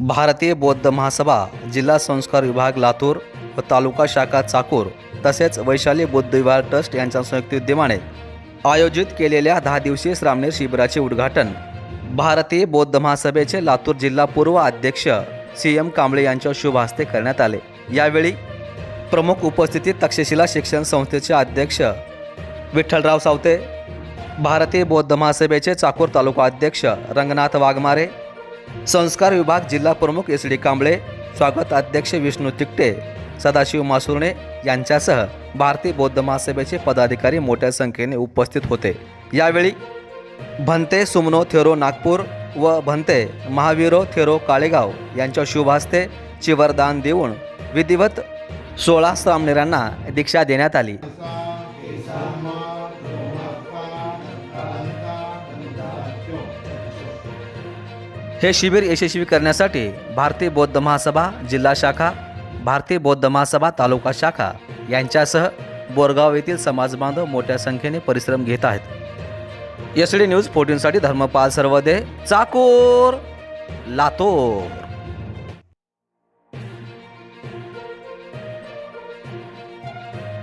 भारतीय बौद्ध महासभा जिल्हा संस्कार विभाग लातूर व तालुका शाखा चाकूर तसेच वैशाली बौद्ध विहार ट्रस्ट यांच्या संयुक्त उद्यमाने आयोजित केलेल्या दहा दिवसीय श्रामणेर शिबिराचे उद्घाटन भारतीय बौद्ध महासभेचे लातूर जिल्हा पूर्व अध्यक्ष सी एम कांबळे यांच्या शुभ हस्ते करण्यात आले. यावेळी प्रमुख उपस्थितीत तक्षशिला शिक्षण संस्थेचे अध्यक्ष विठ्ठलराव सावते भारतीय बौद्ध महासभेचे चाकूर तालुका अध्यक्ष रंगनाथ वाघमारे संस्कार विभाग जिल्हा प्रमुख एस डी कांबळे स्वागत अध्यक्ष विष्णू तिकटे सदाशिव मासुर्णे यांच्यासह भारतीय बौद्ध महासभेचे पदाधिकारी मोठ्या संख्येने उपस्थित होते. यावेळी भंते सुमनो थेरो नागपूर व भंते महावीरो थेरो काळेगाव यांच्या शुभ हस्ते चिवरदान देऊन विधिवत सोळा सामनेरांना दीक्षा देण्यात आली. हे शिबिर यशस्वी करण्यासाठी भारतीय बौद्ध महासभा जिल्हा शाखा भारतीय बौद्ध महासभा तालुका शाखा यांच्यासह बोरगाव येथील समाजबांधव मोठ्या संख्येने परिश्रम घेत आहेत. एस डी न्यूज फोर्टीनसाठी धर्मपाल सर्वदे चाकोर लातूर.